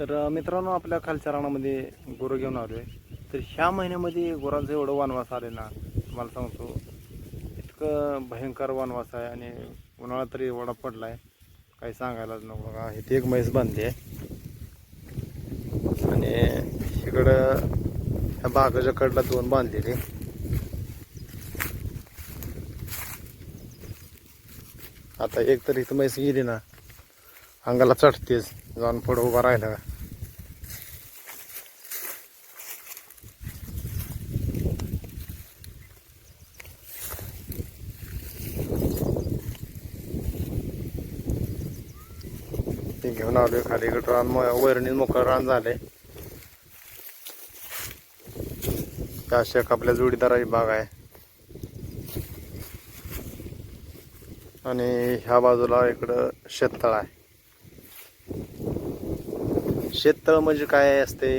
तर मित्रांनो आपल्या खालच्या रानामध्ये गुरं घेऊन आलो आहे तर ह्या महिन्यामध्ये गुरांचं एवढं वनवास आले ना तुम्हाला सांगतो इतकं भयंकर वनवास आहे आणि उन्हाळा तरी एवढा पडला आहे काही सांगायलाच नको बघा इथे एक म्हैस बांधली आहे. आणि इकडं ह्या बागाच्या कडला दोन बांधलेले. आता एक तर इथं म्हैस गेली ना अंगाला चढतेच जाऊन पुढं उभा राहिला. ती घेऊन आलोय खाली. इकडं रान वैरणीत मोकळं रान झालंय. त्या अशी एक आपल्या जोडीदाराची बाग आहे. आणि ह्या बाजूला इकडं शेततळ आहे. शेततळ म्हणजे काय असते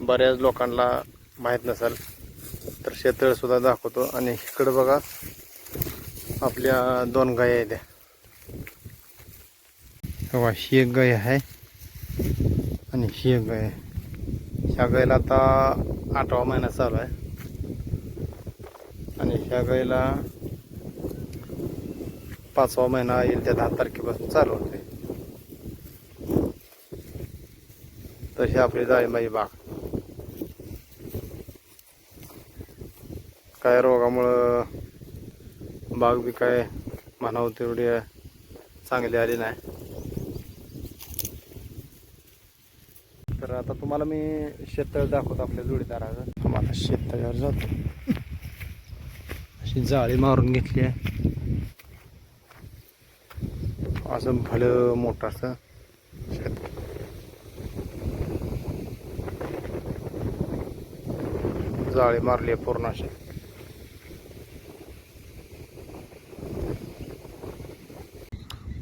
बऱ्याच लोकांना माहीत नसेल तर शेततळ सुद्धा दाखवतो. आणि इकडं बघा आपल्या दोन गाय आहेत. त्या. बघा गय गाय आहे. आणि ही गय. गाय ह्या गायला आता आठवा महिना चालू आहे. आणि ह्या गायला पाचवा महिना येईल त्या दहा तारखेपासून चालू होते. तशी आपली जाळीबाई बाग. काय रोगामुळं बाग बी काय म्हणावं तेवढी चांगली आली नाही. तर आता तुम्हाला मी शेततळ दाखवतो आपल्या जोडीदाराचं. आम्हाला शेततळ्यावर जातो. अशी जाळी मारून घेतली आहे. असं भलं मोठं असं. शेत जाळी मारली आहे पूर्ण अशी.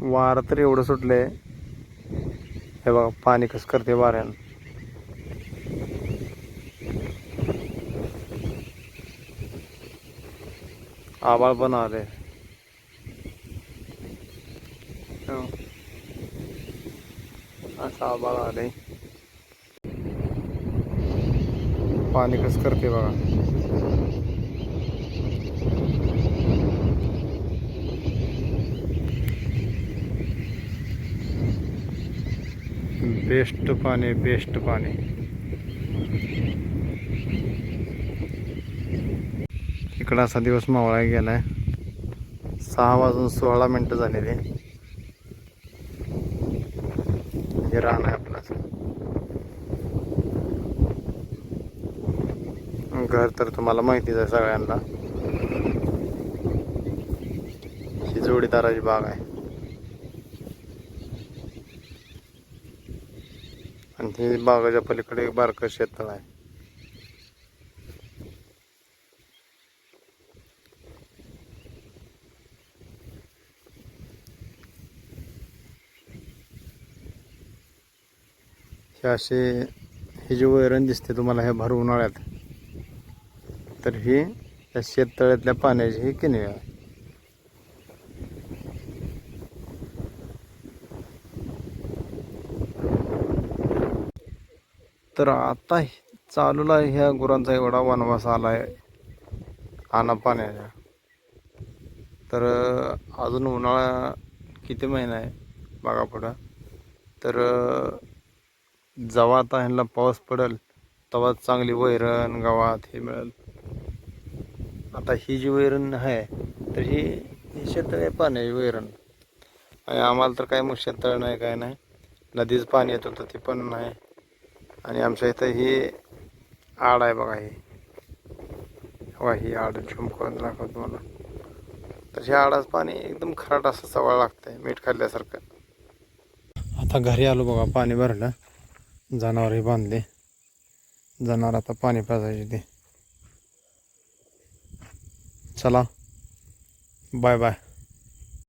वारं तर एवढं सुटलंय. हे बघा पाणी कसं करते वाऱ्यानं. आबाळ पण आले असं आबाळ आले पाणी कसं करते बघा बेस्ट पाणी बेस्ट पाणी इकडं असा दिवस मावळा गेलाय. सहा वाजून सोळा मिनटं झालेली हे रान आहे आपलं घर तर तुम्हाला माहितीच आहे सगळ्यांना. ही जोडीदाराची बाग आहे. आणि ही बागाच्या पलीकडे एक बारकं शेततळ आहे. हे असे हे जे वैरण दिसते तुम्हाला हे भर उन्हाळ्यात तर ही त्या शेततळ्यातल्या पाण्याची ही किनवे आहे. तर आता चालूला ह्या गुरांचा एवढा वनवास आलाय आणा पाण्याचा. तर अजून उन्हाळा किती महिना आहे? बघा पुढं. तर जेव्हा आता ह्यांना पाऊस पडेल तेव्हा चांगली वैरण गावात हे मिळेल. आता ही जी वैरण आहे तर ही ही शेततळे पाण्याची वैरण. आणि आम्हाला तर काय मग शेततळ नाही काय नाही. नदीच पाणी येत होतं ते पण नाही. आणि आमच्या इथं ही आड आहे बघा ही. बघा ही आड झुमकून दाखवतो मला. तर ह्या आडाच पाणी एकदम खराट असं सवळ लागतंय मीठ खाल्ल्यासारखं. आता घरी आलो बघा पाणी भरलं. जनावरही बांधले. जनावर आता पाणी पाजायचे ते. चला. Bye bye.